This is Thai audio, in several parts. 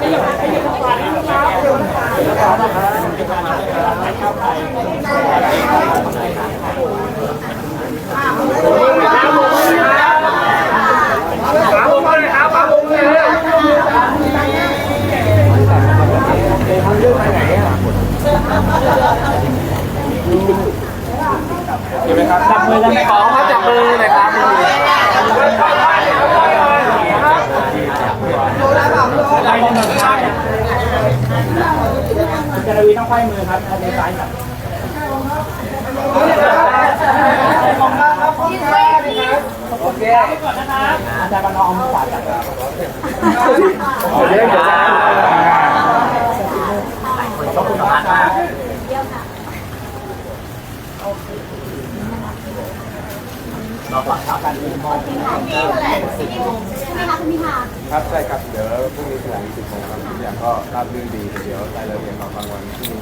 จับมือกันขอมาจับมือหน่อยครับ จารวีต้องไขว้มือครับมือซ้ายจับโอเคก่อนนะครับอาจารย์บรรณอมือขวาจับโอเคเดี๋ยวขอบคุณมากครับ ครับใช่ครับเดี๋ยวพรุ่งนี้แถลง10โมงครับทุกอย่างก็ราบรื่นดีเดี๋ยวรายละเอียดมาฟังวันที่นี้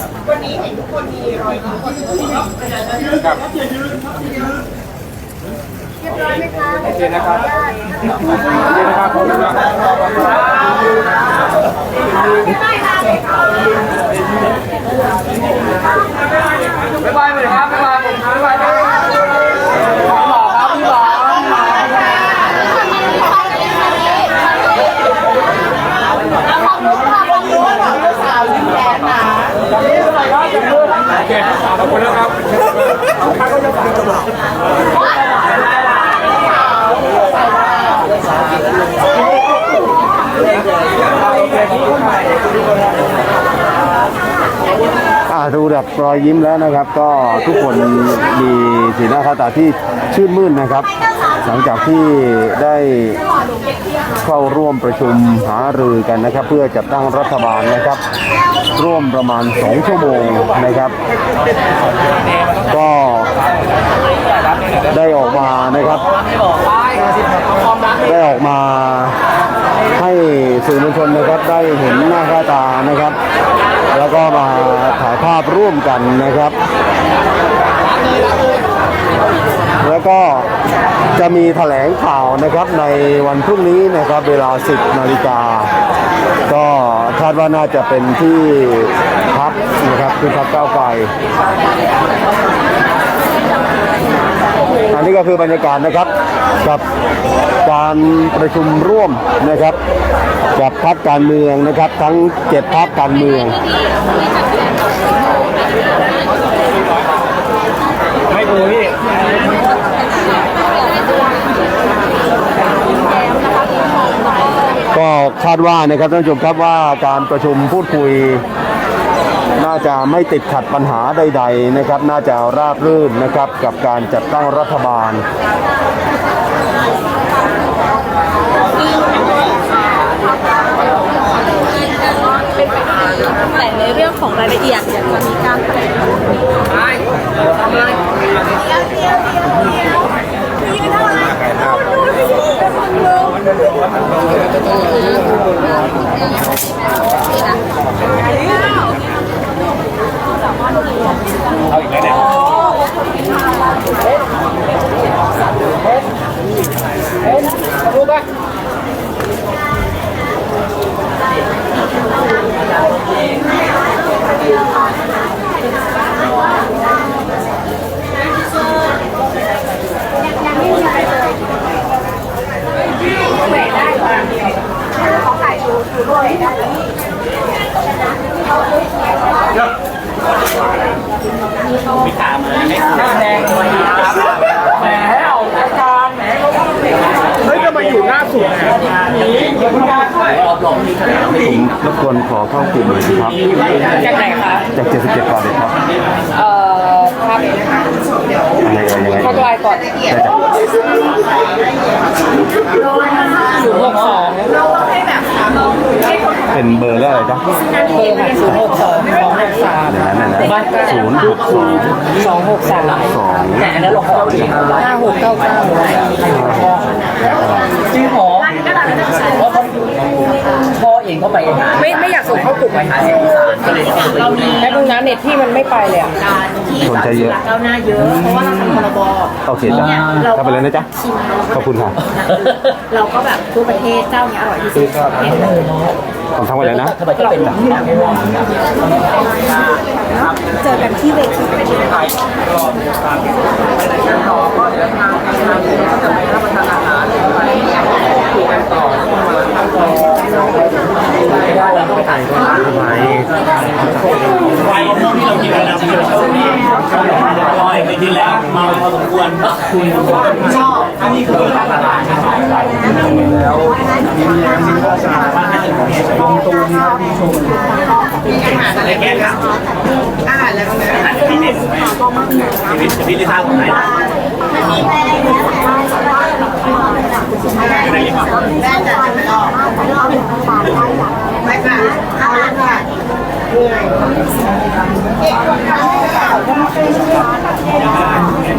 ครับวันนี้เห็นทุกคนมีรอยยิ้มหมดเลยครับเรียบร้อยไหมคะโอเคนะครับโอเคนะครับขอบคุณครับบ๊ายบายเลยครับบ๊ายบายผมบ๊ายบายครับพี่หมอครับพี่หมอ โอเคขอบคุณนะครับ อ่าดูแบบ รอยยิ้มแล้วนะครับ ก็ทุกคนมีสีหน้าค่าตาที่ชื่นมื่นนะครับ หลังจากที่ได้เข้าร่วมประชุมหารือกันนะครับ เพื่อจัดตั้งรัฐบาลนะครับ ร่วมประมาณ 2 ชั่วโมงนะครับ ก็ได้ออกมานะครับ ได้ออกมาให้สื่อมวลชนนะครับได้เห็นหน้าค่าตานะครับ แล้วก็มาถ่ายภาพร่วมกันนะครับ แล้วก็จะมีแถลงข่าวนะครับในวันพรุ่งนี้นะครับเวลา 10 นาฬิกา ก็คาดว่าน่าจะเป็นที่พักนะครับที่พักเก้าไกล อันนี้ก็คือบรรยากาศนะครับกับการประชุมร่วมนะครับ กับพักการเมืองนะครับ ทั้งเจ็ดพักการเมืองไม่ดูพี่ก็คาดว่านะครับท่านผู้ชมครับว่าการประชุมพูดคุย น่าจะไม่ติดขัดปัญหาใด ๆ นะครับ น่าจะราบรื่นนะครับกับการจัดตั้งรัฐบาลแต่ในเรื่องของรายละเอียดเนี่ยจะมีการแถลง ทำเลย เอาอีกแล้วเนี่ยรู้ปะ มีถามเลยหน้าแดงเลยครับแหมออกรายการแหมเขาเฮ้ยจะมาอยู่หน้าสุดนี่อยู่คุณการด้วยรอบรองมีแถลงไม่ถึง รบกวนขอเข้ากลุ่มเลยนะครับ จากไหนครับจาก77ก่อนเลยครับเอ่อครับยังไงยังไงเข้าใจก่อนได้จ้ะศูนย์หกสองเป็นเบอร์แล้วอะไรจ๊ะเบอร์ค่ะศูนย์หกสองสองหกสามเดี๋ยวนั้นนะศูนย์หกสองสองหกสามสองแต่อันนั้นเราขอห้าหกเก้าเก้าจริงหรอ เพราะพ่อเองเขาไปไม่ไม่อยากส่งเข้ากลุ่มไปหาเสียงอีสานก็เลยเอาแล้วดูนะเน็ตที่มันไม่ไปเลยอะคนใจเยอะก้าวหน้าเยอะเพราะว่าเราทำพรบโอเคจ้ะเข้าไปเลยนะจ๊ะขอบคุณค่ะเราก็แบบทั่วประเทศเจ้าเนี้ยอร่อยที่สุดเห็นเลยผมทำอะไรนะทำไมต้องเป็นแบบนี้เจอกันที่เวทีเป็นยังไงไฟที่เรากินกันนะลอยไปทีแล้วเมาพอสมควร คุณชอบอันนี้คือตลาดแล้วมีอย่างนี้ก็จะว่าให้ลงตูนครับมีชมอะไรแก่ครับอาหารแล้วก็แม่อาหารที่เด็ดชีวิตชีวิตที่ทางของไหนแม่จะไม่ออกไม่ค่ะเอาละค่ะเป็น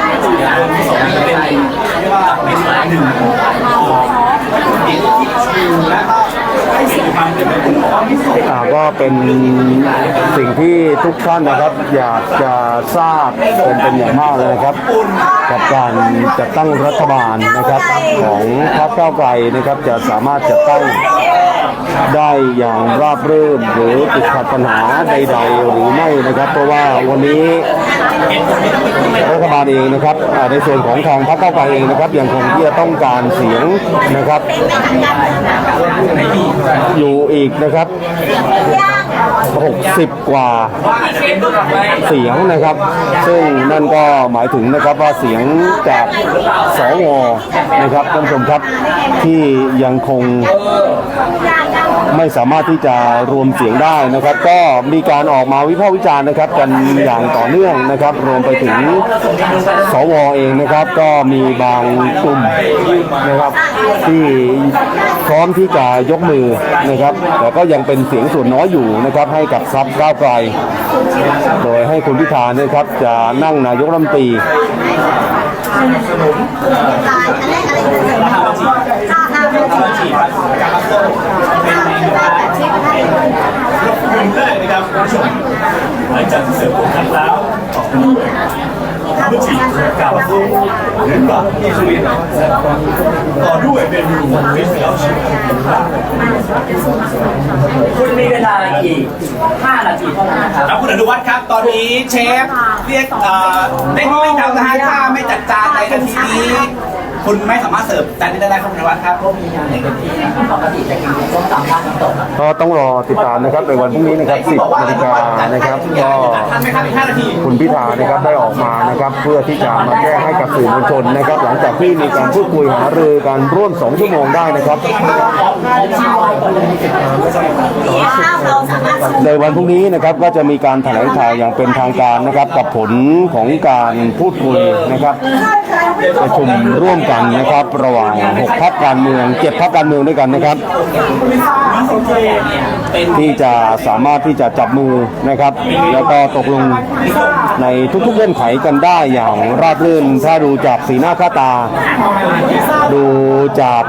ที่ว่าตัดในสายหนึ่งขอ่าก็เป็นสิ่งที่ทุกท่านนะครับ อยากจะทราบเป็นเป็นอย่างมากเลยนะครับ กับการจัดตั้งรัฐบาลนะครับ ของพรรคก้าวไกลนะครับ จะสามารถจัดตั้งได้อย่างราบรื่นหรือติดขัดปัญหาใด ๆ หรือไม่นะครับ เพราะว่าวันนี้ รัฐบาลเองนะครับในส่วนของทางพรรคก้าไกลเองนะครับยังคงที่จะต้องการเสียงนะครับอยู่อีกนะครับ 60 กว่าเสียงนะครับ ซึ่งนั่นก็หมายถึงนะครับว่าเสียงจากสวนะครับท่านผู้ชมครับที่ยังคง ไม่สามารถที่จะรวมเสียงได้นะครับ ก็มีการออกมาวิพากษ์วิจารณ์นะครับ กันอย่างต่อเนื่องนะครับ รวมไปถึงสวเองนะครับ ก็มีบางกลุ่มนะครับที่พร้อมที่จะยกมือนะครับ แต่ก็ยังเป็นเสียงส่วนน้อยอยู่นะครับ ให้กับซับก้าวไกล โดยให้คุณพิธาเนี่ยครับจะนั่งนายกรัฐมนตรีเป็นแรก นะครับคุณผู้ชมหลังจากที่เสร์ฟผมกันแล้วผู้ฉีดกับหรือกับที่ชีวิตต่อด้วยเมนูฟิสเกลชิคุณมีเวลาอีก5นาทีเท่านั้นนะครับครับคุณอนุวัฒน์ครับ ตอนนี้เชฟเรียกเอ่อไม่ไม่ทำนะฮะถ้าไม่จัดจานในนาทีนี้ คุณไม่สามารถเสิร์ฟจานนี้ได้แล้วครับคุณอนุวัฒน์ครับก็มีงานในกันที่นะครับปกติจะกินส้มตำราดน้ำตกก็ต้องรอติดตามนะครับในวันพรุ่งนี้นะครับ10นาฬิกานะครับก็ทันไหมครับอีก5นาทีคุณพิธานะครับได้ออกมานะครับเพื่อที่จะมาแจ้งให้กับสื่อมวลชนนะครับ หลังจากที่มีการพูดคุยหารือกันร่วม 2 ชั่วโมงได้นะครับ ในวันพรุ่งนี้นะครับก็จะมีการแถลงข่าวอย่างเป็นทางการนะครับกับผลของการพูดคุยนะครับประชุมร่วมกันันนะครับ ระหว่าง6พักการเมือง7พักการเมืองด้วยกันนะครับ ที่จะสามารถที่จะจับมือนะครับ แล้วก็ตกลงในทุกๆเงื่อนไขกันได้อย่างราบรื่นถ้าดูจากสีหน้าค่าตา ดูจาก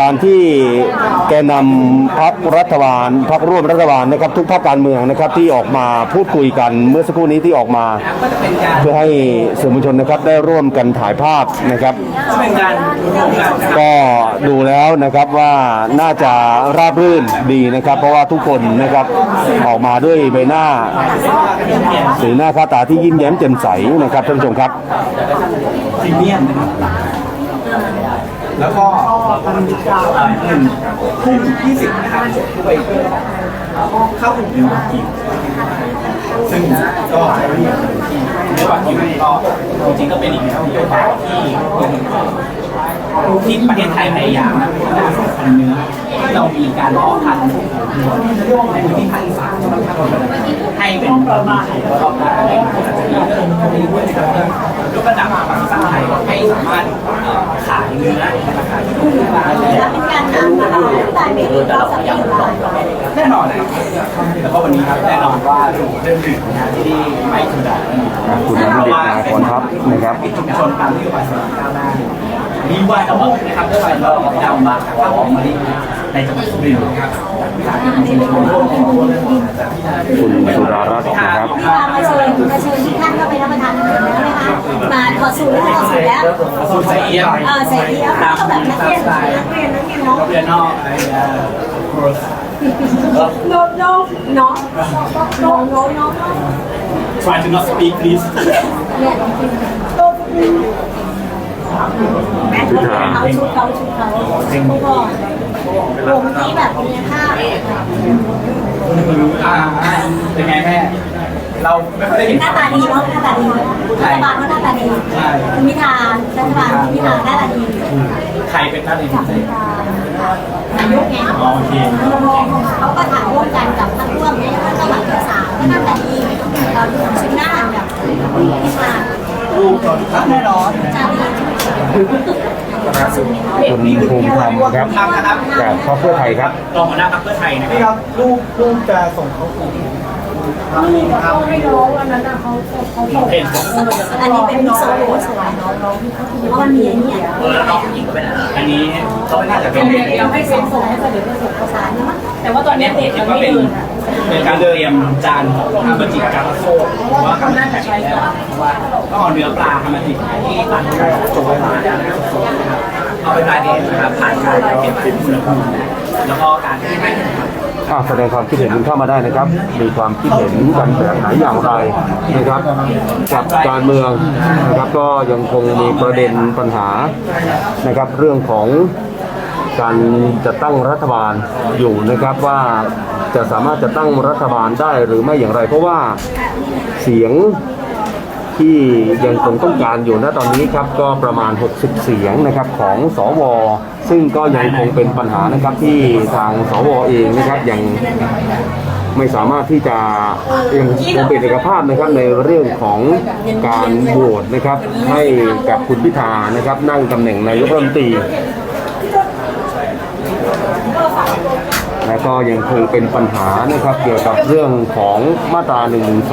การที่แกนำพักรัฐบาลพักร่วมรัฐบาลนะครับ ทุกภาคการเมืองนะครับที่ออกมาพูดคุยกันเมื่อสักครู่นี้ที่ออกมา เพื่อให้สื่อมวลชนนะครับได้ร่วมกันถ่ายภาพนะครับก็เป็นการร่วมกันนะครับก็ดูแล้วนะครับว่าน่าจะราบรื่นดีนะครับ เพราะว่าทุกคนนะครับออกมาด้วยใบหน้าสีหน้าค่าตาที่ยิ้มแย้มแจ่มใสนะครับท่านผู้ชมครับพรีเมียมนะครับแล้วก็หนึ่งทุ่มยี่สิบนะครับไปเข้ากลุ่มเนื้อวากิวซึ่งก็ เนื้อยู่ก็จริงๆก็เป็นอีกหนึ่งนโยบายที่ ที่ประเทศไทยพยายามนะพันธุ์เนื้อที่เรามีการเพาะพันธุ์ในพื้นที่ภาคอีสานให้เป็นประมาณแล้วก็การเนอาจจะมีเรื่องนี้ด้วยนะครับยกระดับภาษาไทยให้สามารถขายเนื้อในราคาที่ถูกกว่าและเป็นการนำนะคะแต่เมนูเราสำเร็จแล้วแน่นอนนะครับแล้วก็วันนี้ครับแน่นอนว่าเรื่องหนึ่งนะที่ไม่ธรรมดาแน่นอนคุณอนุดิตนาพรทัพนะครับชุมชนตามนโยบายสำนักก้าวหน้า มีวายทั้งหมดนะครับด้วยวายเราดำมาจากข้าวหอมมะลิในจังหวัดสุรินทร์นะครับวิสาหกิจชุมชนร่วมของตัวเลยคุณสุดารัตน์นะครับมาเชิญมาเชิญทุกท่านเข้าไปรับประทานอาหารแล้วนะคะมาถอดสูตรแล้วถอดสูตรแล้วสูตรใส่เอี้ยมเออใส่เอี้ยมตามก็แบบนักตาเรีมยนสไตล์นักเรียนนักเรียนเนาะเรียนนอกอะไรโปรสโนโนเนาะโนโนโน try to not speak please เนี่ยแม่เขาชุดเขาชุดเขาชุดก่อนรวมที่แบบมีค่าอ่าเป็นไงแม่ เราไม่ค่อยได้เห็นหน้าตาดีเนาะหน้าตาดีรัฐบาลก็หน้าตาดีคุณพิธารัฐบาลคุณพิธาหน้าตาดีใครเป็นท่านเองกับพิธานายกไงโอเคเขาก็ถ่ายร่วมกันกับท่านร่วมเนี่ยท่านจังหวัดเชียงสาวก็หน่าจะดีเราดูชิ้นหน้าแบบพิธารูปแน่นอนจะดี คุณภูมิธรรมครับทำนะครับจากพรรคเพื่อไทยครับ รองหัวหน้าพรรคเพื่อไทยนะคนี่รับครับรูปรูปจะส่งเขา นี่เขาให้น้องอันนั้นนะเขาเขาบอกอันนี้เป็นโซโล่สวยน้องน้องที่เขาถือว่ามันมีอันนี้เออน้องผู้หญิงก็เป็นอันนี้เขาไม่น่าจะเป็นเดี๋ยวให้ส่งส่งให้เดี๋ยวจะส่งเระสารนะมั้งแต่ว่าตอนนี้เด็กมันไม่เดินเป็นการเตรียมจานของฮามาจิกาโซว่าคำน่าจะใช่แล้วว่าก็เอาเนื้อปลาทำมาจิที่ตัดจบไปมาแล้วเอาเป็นรายเดือนนะครับผ่านการเก็บข้อมูลแล้วก็การที่ไม่ อ่าแสดงความคิดเห็นเข้ามาได้นะครับ มีความคิดเห็นกันแบบไหนอย่างไรนะครับกับการเมืองนะครับก็ยังคงมีประเด็นปัญหานะครับ เรื่องของการจะตั้งรัฐบาลอยู่นะครับว่าจะสามารถจะตั้งรัฐบาลได้หรือไม่อย่างไร เพราะว่าเสียงที่ยังคงต้องการอยู่ณตอนนี้ครับก็ประมาณ 60 เสียงนะครับของสว ซึ่งก็ยังคงเป็นปัญหานะครับที่ทางสวเองนะครับยังไม่สามารถที่จะยังคงเป็นเอกภาพนะครับในเรื่องของการโหวตนะครับ ให้กับคุณพิธานะครับ นั่งตำแหน่งนายกรัฐมนตรีและก็ยังคงเป็นปัญหานะครับเกี่ยวกับเรื่องของมาตรา1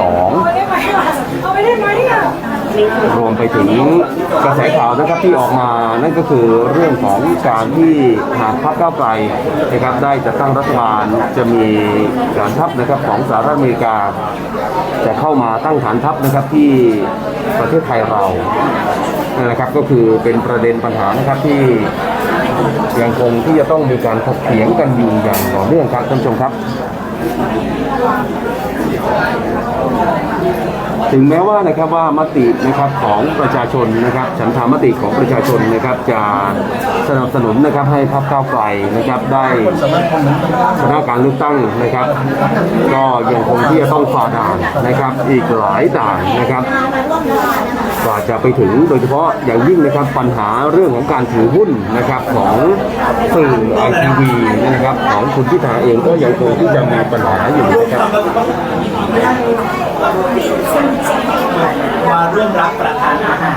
รวมไปถึงกระแสข่าวนะครับที่ออกมานั่นก็คือเรื่องของการที่หากพรรคก้าวไกลนะครับได้จะตั้งรัฐบาลจะมีฐานทัพนะครับของสหรัฐอเมริกา จะเข้ามาตั้งฐานทัพนะครับที่ประเทศไทยเรานั่นแหละครับก็คือเป็นประเด็นปัญหานะครับที่ยังคงที่จะต้องมีการถกเถียงกันอยู่อย่างต่อเนื่องครับท่านผู้ชมครับ ถึงแม้ว่านะครับว่ามตินะครับของประชาชนนะครับฉันทามติของประชาชนนะครับจะสนับสนุนนะครับให้พรรคก้าวไกลนะครับได้ชนะการเลือกตั้งนะครับ ก็ยังคงที่จะต้องฝ่าด่านนะครับ อีกหลายด่านนะครับกว่าจะไปถึงโดยเฉพาะอย่างยิ่งนะครับปัญหาเรื่องของการถือหุ้นนะครับของสื่อไอทีวีนะครับของคุณพิธาเองก็ยังคงที่จะมีปัญหาอยู่นะครับมาร่วมรับประทานอาหาร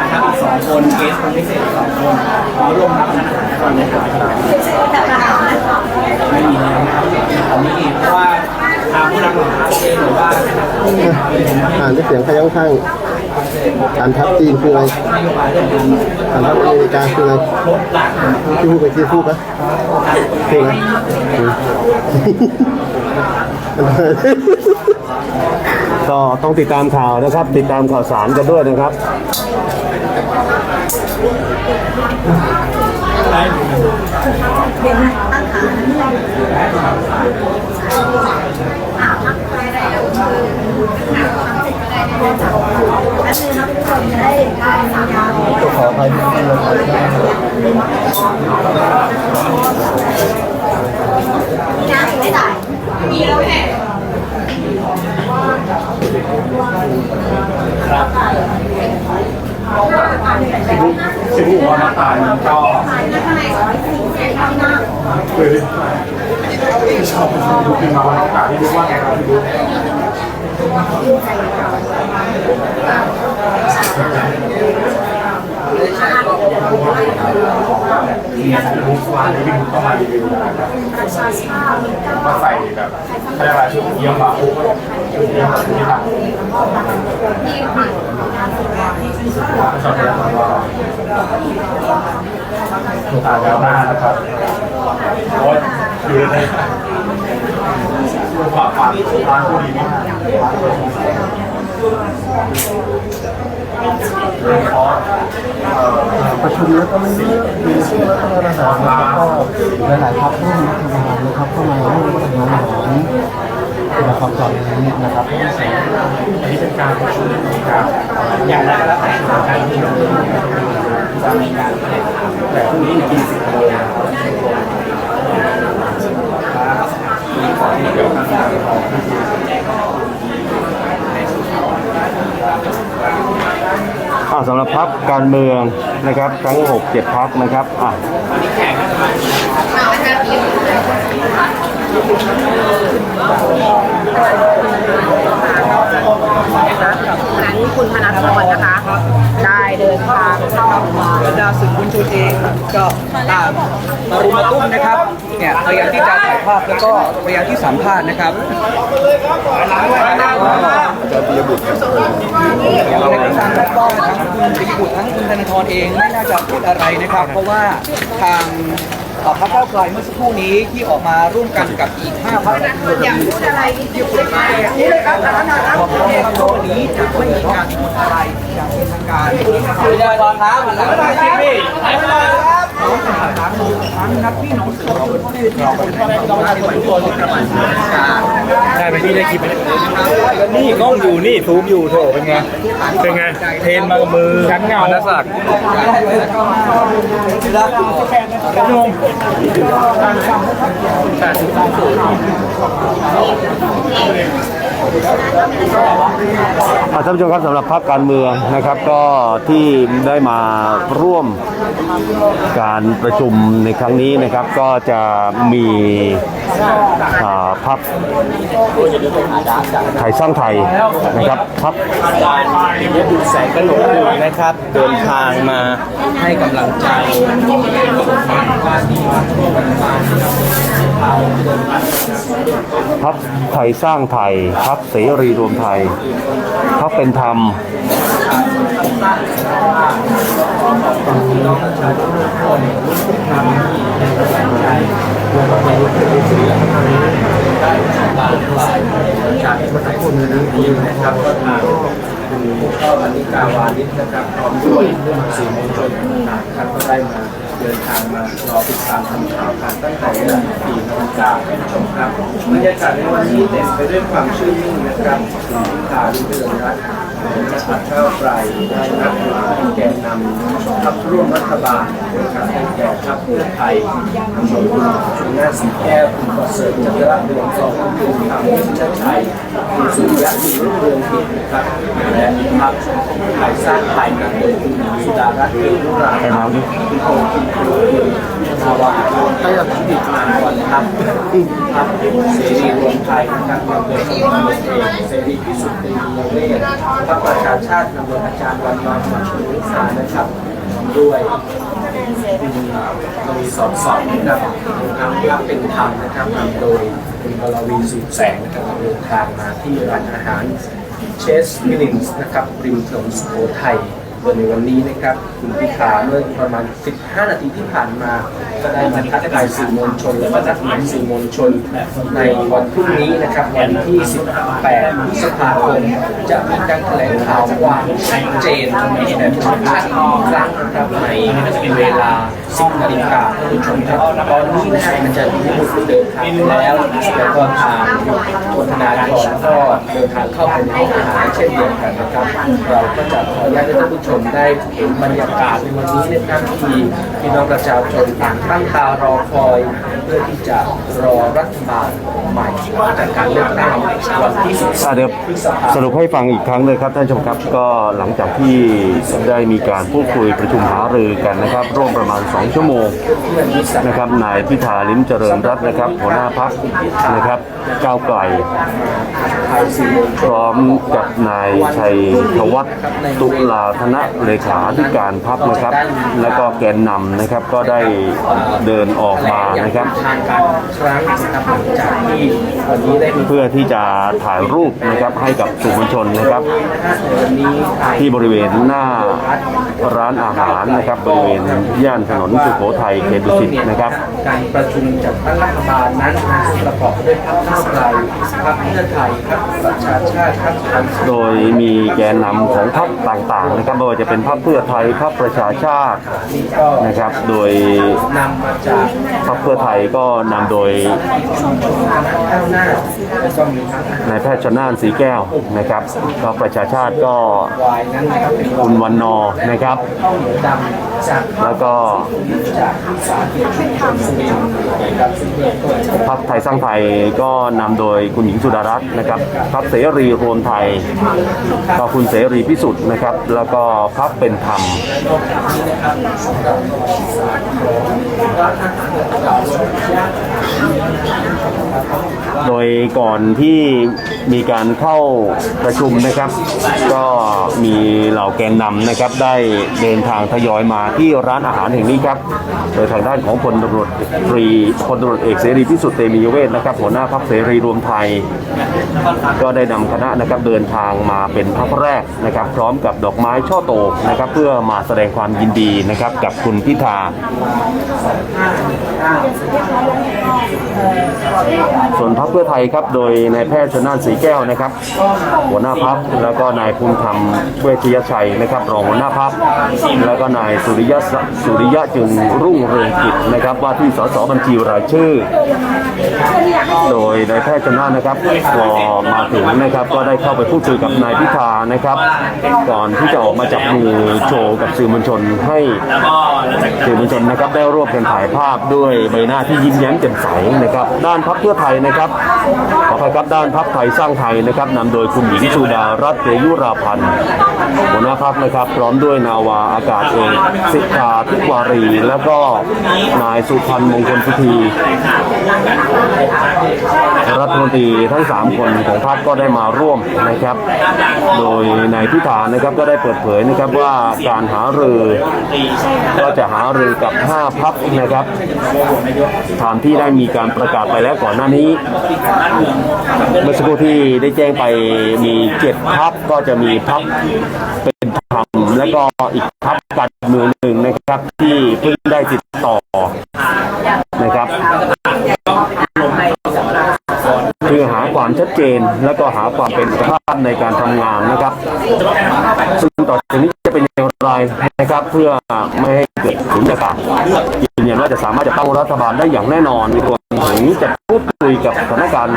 นะครับอีกสองคนเกสคนพิเศษสองคนมาร่วมรับประทานอาหารก่อนนะครับไม่มีแล้วนะครับตอนนี้เพราะว่าทางผู้รับเหมาเองหรือว่าอ่านด้เสียงขยั้งข้าง ฐานทัพจีนคืออะไรฐานทัพอเมริกาคืออะไรที่พูดไปที่พูดปะพลงอะไรก็ต้องติดตามข่าวนะครับ ติดตามข่าวสารกันด้วยนะครับข ออภัยที่ไม่ได้น้ำไม่ได้มีแล้วแม่สิบหัวน้ำตาลก็คือชอบคือมาวันโอกาสที่รู้ว่าไงครับที่รู้ มีสายบุ๊กวานที่บุ๊กต้องมารีวิวนะครับมาใส่แบบเขาเรียกอะไรชุดเยี่ยมแบบชุดเยี่ยมที่ทำสดเยี่ยมก็ถูกตาแล้วหน้านะครับโอ้ยอยู่ ในฝากฝากร้านผู้ดีมากประชุมแล้วก็ไม่เยอะมีช่วงรัฐบาลอาหารแล้วก็หลายๆพรรคร่วมรัฐบาลนะครับเข้ามาร่วมรัฐบาลอาหารนะครับตอนนี้นะครับอันนี้เป็นการประชุมการอย่างแรกแล้วแต่การที่เราจะมีการแถลงข่าวแต่พรุ่งนี้กี่สิบโมงมีขอที่เกี่ยวกับการของ อ่า สำหรับพักการเมืองนะครับ ทั้ง 6 7 พักนะครับอะ นั้นคุณธนาธรนะคะ ได้เดินทางเข้ามาบรรดาสื่อมวลชนเองก็ตามมารุมมาตุ้มนะครับเนี่ยพยายามที่จะถ่ายภาพแล้วก็พยายามที่สัมภาษณ์นะครับอย่างในทางปกป้องทั้งคุณปิยบุตรทั้งคุณธนาธรเองไม่น่าจะพูดอะไรนะครับ เพราะว่าทาง เอ่อพรรคก้าวไกลเมื่อสักครู่นี้ที่ออกมาร่วมกันกับอีก5พรรคอยากพูดอะไรที่พูดได้นี่เลยครับท่านนะครับวันนี้จะไม่มีการพูดอะไรอย่างเป็นทางการคุณยายรอนครับแล้วก็ได้ที่พี่น้องถามทั้งนักพี่น้องสื่อเราเราได้ไปตัวประมาณการได้ไหมพี่ได้คลิปไหมนี่กล้องอยู่นี่ซูมอยู่โถเป็นไงเป็นไงเทนมากับมือชั้นเงานักสักนงแปดสิบสองศูนย์ ท่านผู้ชมครับสำหรับพรรคการเมืองนะครับก็ที่ได้มาร่วมการประชุมในครั้งนี้นะครับ ก็จะมีพรรคไทยสร้างไทยนะครับพรรคยบุตรแสงกนกนะครับ เดินทางมาให้กำลังใจพรรคไทยสร้างไทยพรรคเสรีรวมไทยพรรคเป็นธรรมจากคนไทยคนนึงยืนนะครับก็ทางคุณพ่อนิกาวานิชนะครับพร้อมด้วยสื่อมวลชนต่างๆครับก็ได้มา เดินทางมารอติดตามทำข่าวกันตั้งแต่เวลา4นาฬิกาเป็นต้นครับบรรยากาศในวันนี้เต็มไปด้วยความชื่นมื่นนะครับคุณพิธาลิมเจริญรัตน์ น้าพรรคก้าวไกลได้นัดหมายแกนนำพักร่วมรัฐบาลนะครับได้แก่พรรคเพื่อไทยนำโดยคุณชนน่าสีแก้วคุณประเสริฐจันทรเรืองทองคุณภูมิธรรมวิชิตชัยคุณสุริยะมีรุ่งเรืองกิจนะครับและพรรคไทยสร้างไทยนำโดยคุณสุดารัตน์เรืองรุราครับคุณพงศ์กินคุณนาวาไต้รับดิตมาวันครับพรรคเสรีรวมไทยนะครับนำโดยคุณเสรีพิสุทธิ์เตมียเวทพรรคประชาชาตินำโดยอาจารย์วันนอนมาชุนิสานะครับด้วยมีสอบสอบนะครับทางพรรคเป็นธรรมนะครับนำโดยคุณบรวีสุขแสงนะครับเดินทางมาที่ร้านอาหารเชสมิลิงส์นะครับริมถนนสุโขทัย โดยในวันนี้นะครับคุณพิธาเมื่อประมาณ 15 นาทีที่ผ่านมา ก็ได้มาทักทายสื่อมวลชน และก็นัดหมายสื่อมวลชน ในวันพรุ่งนี้นะครับ วันที่ 18 พฤษภาคมจะมีการแถลงข่าวความชัดเจนแบบชัดๆอีกครั้งนะครับในเวลา 10 นาฬิกาท่านผู้ชมครับตอนนี้นะฮะมันจะมีผู้เดินทางแล้วแล้วก็ทางคุณธนาธรก็เดินทางเข้าไปในห้องอาหารเช่นเดียวกันนะครับ เราก็จะขออนุญาตให้ท่านผู้ชมได้เห็นบรรยากาศในวันนี้ในะครับที่พี่น้องประชาชนต่างตั้งตารอคอยเพื่อที่จะรอรัฐบาลใหม่จากการเลือกตั้งวันที่อะเดี๋ยวสรุปให้ฟังอีกครั้งเลยครับท่านชมครับก็หลังจากที่ได้มีการพูดคุยประชุมหารือกันนะครับ ร่วมประมาณ 2 ชั่วโมงนะครับนายพิธาลิ้มเจริญรัตน์นะครับ หัวหน้าพักนะครับก้าวไกลพร้อมกับนายชัยธวัฒน์ตุลาธนะเลขาธิการพักนะครับ แล้วก็แกนนำนะครับก็ได้เดินออกมานะครับทางการครั้งนะครับหลังจากที่วันนี้ได้มีเพื่อที่จะถ่ายรูปนะครับให้กับสื่อมวลชนนะครับวันนี้ทางที่บริเวณหน้าร้านอาหารนะครับบริเวณย่านถนนสุโขทัยเขตดุสิตนะครับ การประชุมจัดตั้งรัฐบาลนั้นประกอบด้วยพรรคก้าวไกลพรรคเพื่อไทยพรรคประชาชาติพรรคไทยโดยมีแกนนำของพรรคต่างๆนะครับไม่ว่าจะเป็นพรรคเพื่อไทยพรรคประชาชาตินะครับ โดยนำมาจากพรรคเพื่อไทยก็นำโดยนายแพทย์ชนน่านสีแก้วนะครับก็ประชาชาติก็คุณวันนอร์นะครับ แล้วก็จากที่สาเกตสุรินทร์นะครับซึ่งเบื้องต้นพรรคไทยสร้างไทยก็นำโดยคุณหญิงสุดารัตน์นะครับพรรคเสรีรวมไทยก็คุณเสรีพิสุทธิ์นะครับ แล้วก็พรรคเป็นธรรม โดยก่อนที่ มีการเข้าประชุมนะครับ ก็มีเหล่าแกนนำนะครับ ได้เดินทางทยอยมาที่ร้านอาหารแห่งนี้ครับ โดยทางด้านของพลตำรวจตรีพลตำรวจเอกเสรีพิสุทธิ์เตมียเวทนะครับ หัวหน้าพรรคเสรีรวมไทย ก็ได้นำคณะนะครับเดินทางมาเป็นพรรคแรกนะครับ พร้อมกับดอกไม้ช่อโตนะครับ เพื่อมาแสดงความยินดีนะครับกับคุณพิธาส่วนพรรคเพื่อไทยครับ โดยนายแพทย์ชนน่านสีแก้วนะครับ หัวหน้าพักแล้วก็นายภูมิธรรมเวชยชัยนะครับ รองหัวหน้าพักแล้วก็นายสุริยะสุริยะจึงรุ่งเรืองกิจนะครับ ว่าที่สสบัญชีรายชื่อ โดยนายแพทย์ชนน่านนะครับพอมาถึงนะครับ ก็ได้เข้าไปพูดคุยกับนายพิธานะครับ ก่อนที่จะออกมาจับมือโชว์กับสื่อมวลชนให้ แล้วก็หลังจากสื่อมวลชนนะครับได้ร่วมกันถ่ายภาพด้วยใบหน้าที่ยิ้มแย้มแจ่มใสนะครับ ด้านพักเพื่อไทยนะครับขออภัยครับด้านพักไทยสร้างไทยนะครับนำโดยคุณหญิงสุดารัตน์เกยุราพันธ์หัวหน้าพักนะครับ พร้อมด้วยนาวาอากาศเอกสิทธาทิวารี แล้วก็นายสุพันธ์มงคลสุธี รัฐมนตรีทั้ง 3 คนของพรรคก็ได้มาร่วมนะครับ โดยนายพิธานะครับก็ได้เปิดเผยนะครับว่าการหารือก็จะหารือกับ 5พักนะครับตามที่ได้มีการประกาศไปแล้วก่อนหน้านี้เมื่อสักครู่ที่ได้แจ้งไปมี 7พักก็จะมีพักเป็นธรรมและก็อีกพักการเมืองหนึ่งนะครับที่เพิ่งได้ติดต่อนะครับ คือหาความชัดเจน และก็หาความเป็นภาพในการทำงานนะครับ ซึ่งต่อจากนี้จะเป็นอย่างไรนะครับ เพื่อไม่ให้เกิดสุญญากาศยืนยันว่าจะสามารถจะตั้งรัฐบาลได้อย่างแน่นอนรวมถึงจะพูดคุยกับสถานการณ์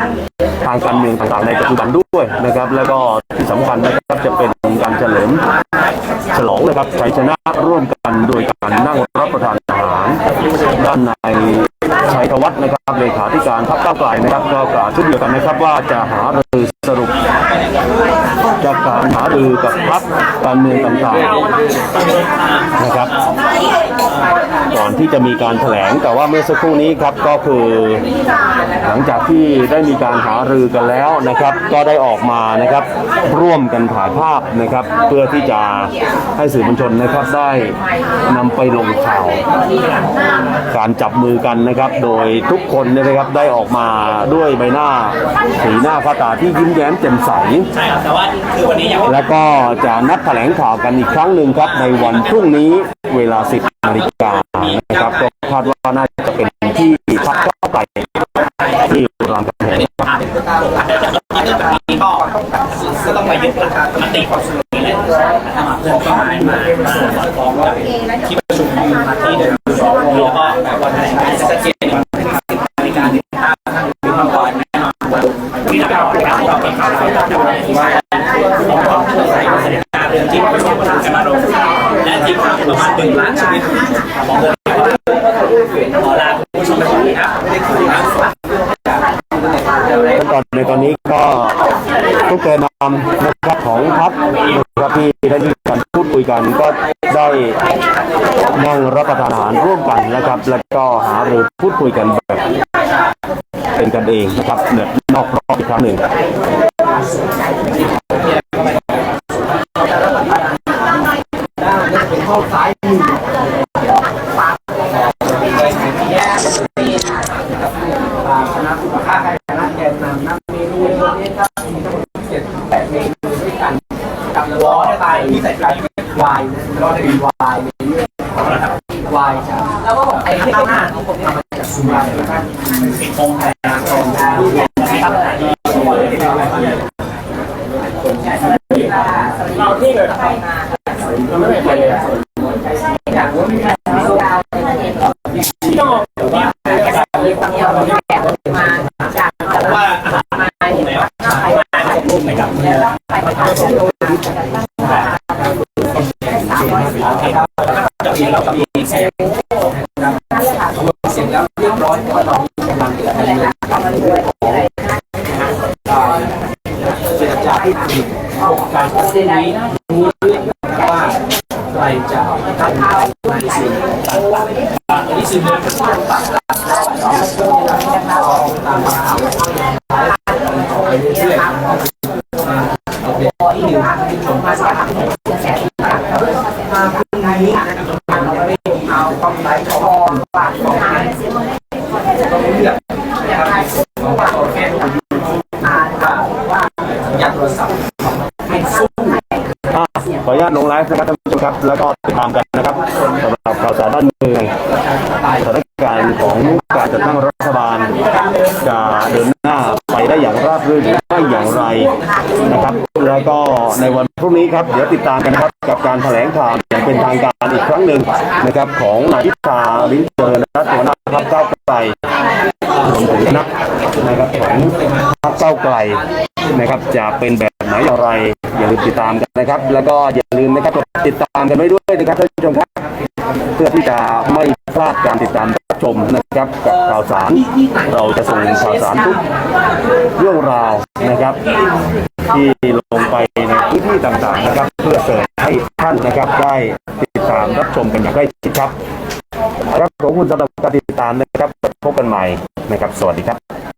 ทางการเมืองต่างๆในปัจจุบันด้วยนะครับ แล้วก็ที่สำคัญนะครับจะเป็นการเฉลิมฉลองนะครับชัยชนะร่วมกันโดยการนั่งรับประทานอาหารด้านใน ชัยธวัฒน์นะครับเลขาธิการพรรคก้าวไกลนะครับก็กล่าวเช่นเดียวกันนะครับว่าจะหา รือสรุปจะการหารือกับพรรคการเมืองต่างๆนะครับ ก่อนที่จะมีการแถลงแต่ว่าเมื่อสักครู่นี้ครับก็คือ หลังจากที่ได้มีการหารือกันแล้วนะครับ ก็ได้ออกมานะครับร่วมกันถ่ายภาพนะครับ เพื่อที่จะให้สื่อมวลชนนะครับได้นำไปลงข่าว การจับมือกันนะครับ โดยทุกคนนะครับได้ออกมาด้วยใบหน้า สีหน้าค่าตาที่ยิ้มแย้มแจ่มใสใช่ครับแต่ว่าคือวันนี้ยังไม่แล้วก็จะนัดแถลงข่าวกันอีกครั้งหนึ่งครับในวันพรุ่งนี้เวลา 10นาฬิกานะครับก็คาดว่าน่าจะเป็นที่พักเก้าวไกลที่รามคำแหงผ่านแต่เรื่องแบบนี้ก็ก็ต้องไปยึดหลักมติของสุนีและทำเพื่อก็หมายมาสอดคล้องกับที่ประชุมที่เดินแล้วก็ ที่เราเราเราเป็นข่าวเราจะว่าขอนมาลงและที่ข่าวประมาณหนึ่งล้านชีวิตของเงินขอลาผู้ชมไปก่อนนะครับไม่ได้คุยนะขั้ตอนในตอนนี้ก็ทุกแกนนำนะครับของพรรคนะครับที่ได้มีการพูดคุยกันก็ได้นั่งรับประทานอาหารร่วมกันนะครับ แล้วก็หารือพูดคุยกันแบบ เป็นกันเองนะครับแบบนอกรอบอีกครั้งหนึ่งคณะสุขภาพคณะแกนนำนำเมนูวันนี้ครับมีทั้งหมดเจ็ดแปดเมนูด้วยกันกับวอได้ไปที่ใส่ไก่วายนะราได้มีวายในเรื่องวายจ้ะแล้วก็ไอ้ข้างหน้าของผมทำ สุรานะครับเป็นองค์แทนของนะครับเราที่เลยเราไม่ไปเลยอยากว่ามีการที่ต้องว่าอาหารมาแล้วไม่กลับจะมีเราก็มีเซฟเสร็จแล้วเรียบร้อยก็เรากำลังจะดำเนินการของเจรจา ที่ผิดการพบเรื่องนี้รู้เรื่องว่าใครจะทำในสิ่งต่างๆอันนี้สิ่งที่ต้องตัดตามมาเอาไปเรื่อยๆเอาเป็นที่หนึ่งที่ชมภาษาพรุ่งนี้เราไม่เอาต้องไลฟ์ของฝากของต้องเลือกนะครับของฝากของแค่ดูว่าอยากโทรศัพท์ให้สู้ อะขออนุ ญาตลงไลฟ์นะครับท่านผู้ชมครับ แล้วก็ติดตามกันนะครับสำหรับข่าวสารด้านเมืองสถานการณ์ของการจัดตั้งรัฐบาลจะเดินหน้าไปได้อย่างราบรื่นหรือไม่อย่างไรนะครับ แล้วก็ในวันพรุ่งนี้ครับเดี๋ยวติดตามกันนะครับกับการแถลงข่าวอย่างเป็นทางการอีกครั้งหนึ่งนะครับ ของนายพิธาลิ้มเจริญรัตน์หัวหน้าพรรคก้าวไกลรวมถึงคณะนะครับของพรรคก้าวไกลนะครับจะเป็นแบบไหนอย่างไร อย่าลืมติดตามกันนะครับ แล้วก็อย่าลืมนะครับกดติดตามกันไว้ด้วยนะครับท่านผู้ชมครับ เพื่อที่จะไม่พลาดการติดตามรับชมนะครับกับข่าวสารเราจะส่งข่าวสารทุกเรื่องราวนะครับ ที่ลงไปในพื้นที่ต่างๆนะครับ เพื่อเสริมให้ท่านนะครับได้ติดตามรับชมกันอย่างใกล้ชิดครับครับขอบคุณสำหรับการติดตามนะครับพบกันใหม่นะครับ สวัสดีครับ